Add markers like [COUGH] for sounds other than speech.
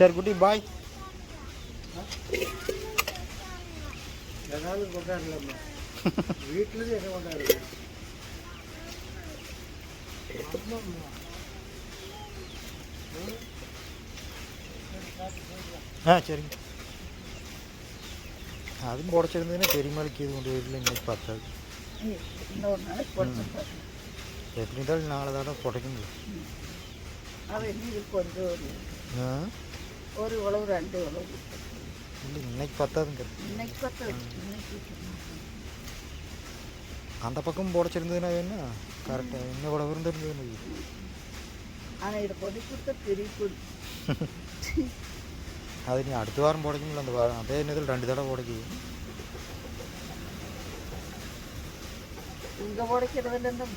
சரி குட்டி பாய் ஆ சரிங்க அதுவும் புடச்சிருந்ததுன்னா பெரியமலைக்கு இது கொண்டு வீட்டில் இன்னைக்கு பார்த்தாது எப்படி இருந்தாலும் நாளை தானே புடைக்குங்க இன்னைக்கு கொஞ்சம் ஆ ஒரு உழவு ரெண்டு உழவு. இல்லை இன்னைக்கு பத்தாதுங்க. இன்னைக்கு பத்து இன்னைக்கு அந்த பக்கம் புடச்சிருந்ததுன்னா வேணா கரெக்டாக என்ன கூட இருந்திருந்ததுன்னு ஆனால் இதை கொண்டு கொடுத்தா பெரிய கொடி [LAUGHS] அது நீ அடுத்த வாரம் புடைக்கும்ல அந்த வாரம். அதே நேரத்தில் ரெண்டு தடவை புடைக்குது இங்கே உடைக்கிறதுல இருந்தால்